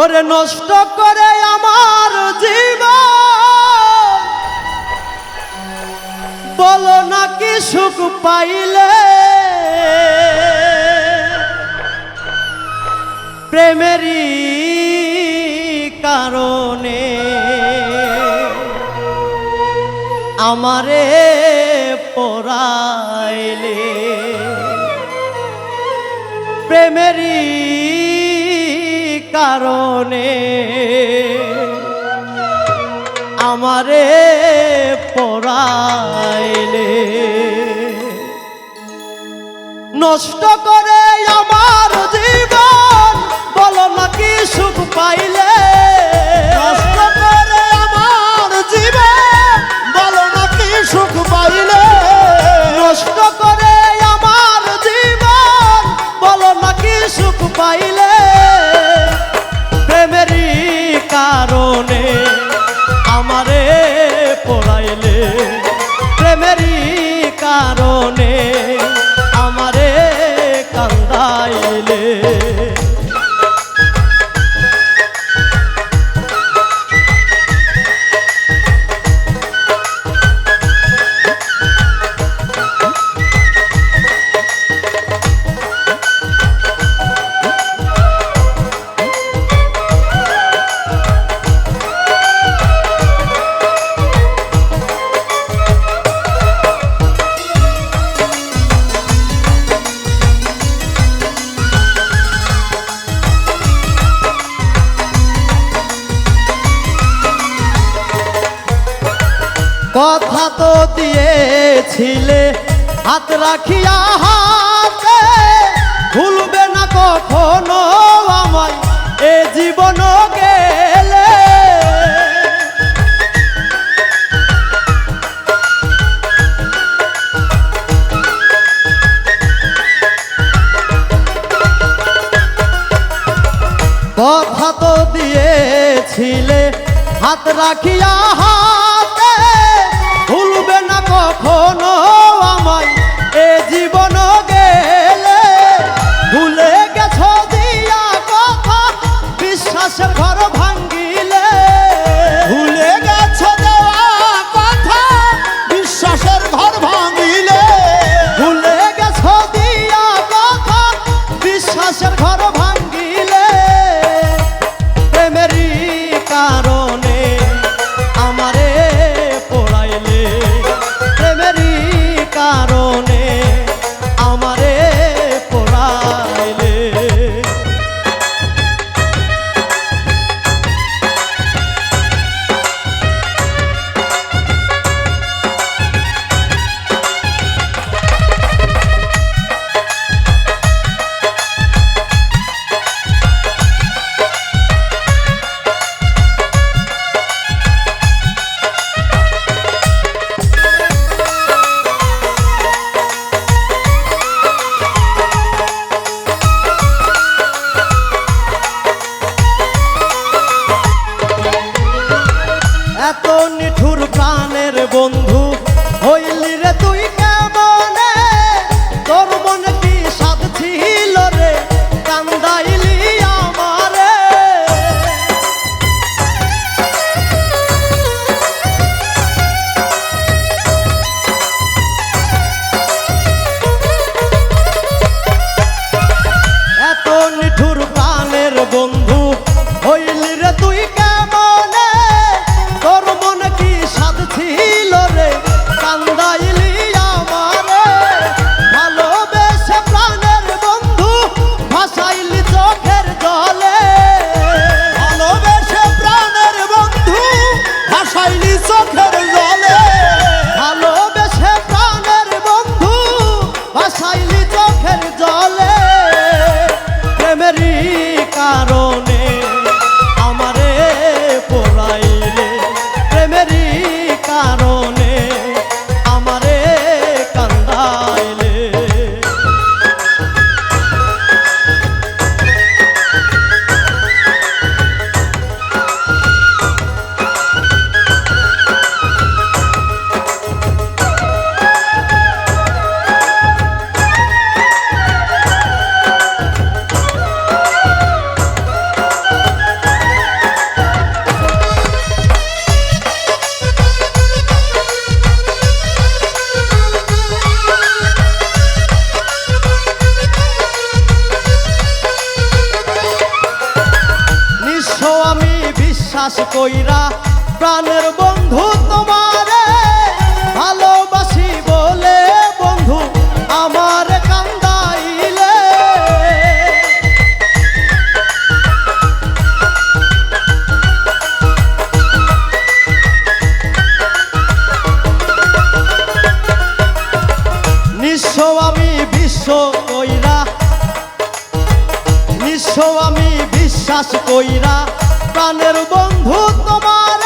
ওরে নষ্ট করে আমার জীবন। বলো নাকি সুখ পাইলে। প্রেমেরই কারণে আমারে পড়াইলে প্রেমেরই কারণে আমারে পড়াইলে নষ্ট করে আমার জীবন কথা তো দিয়েছিলে, হাত রাখিয়া হাতে। ভুলবে না কখনো আমায়, এ জীবন গেলে। কথা তো দিয়েছিলে, হাত রাখিয়া হাতে। কখনো আমায় এ জীবন গেলে ভুলে গেছ দিয়া কথা বিশ্বাসের বিশ্বাস কইরা, প্রাণের বন্ধু তোমারে ভালোবাসি বলে বন্ধু আমার কান্দাইলে। নিঃস্ব আমি বিশ্ব কইরা, নিঃস্ব আমি বিশ্বাস কইরা প্রাণের বন্ধু তোমার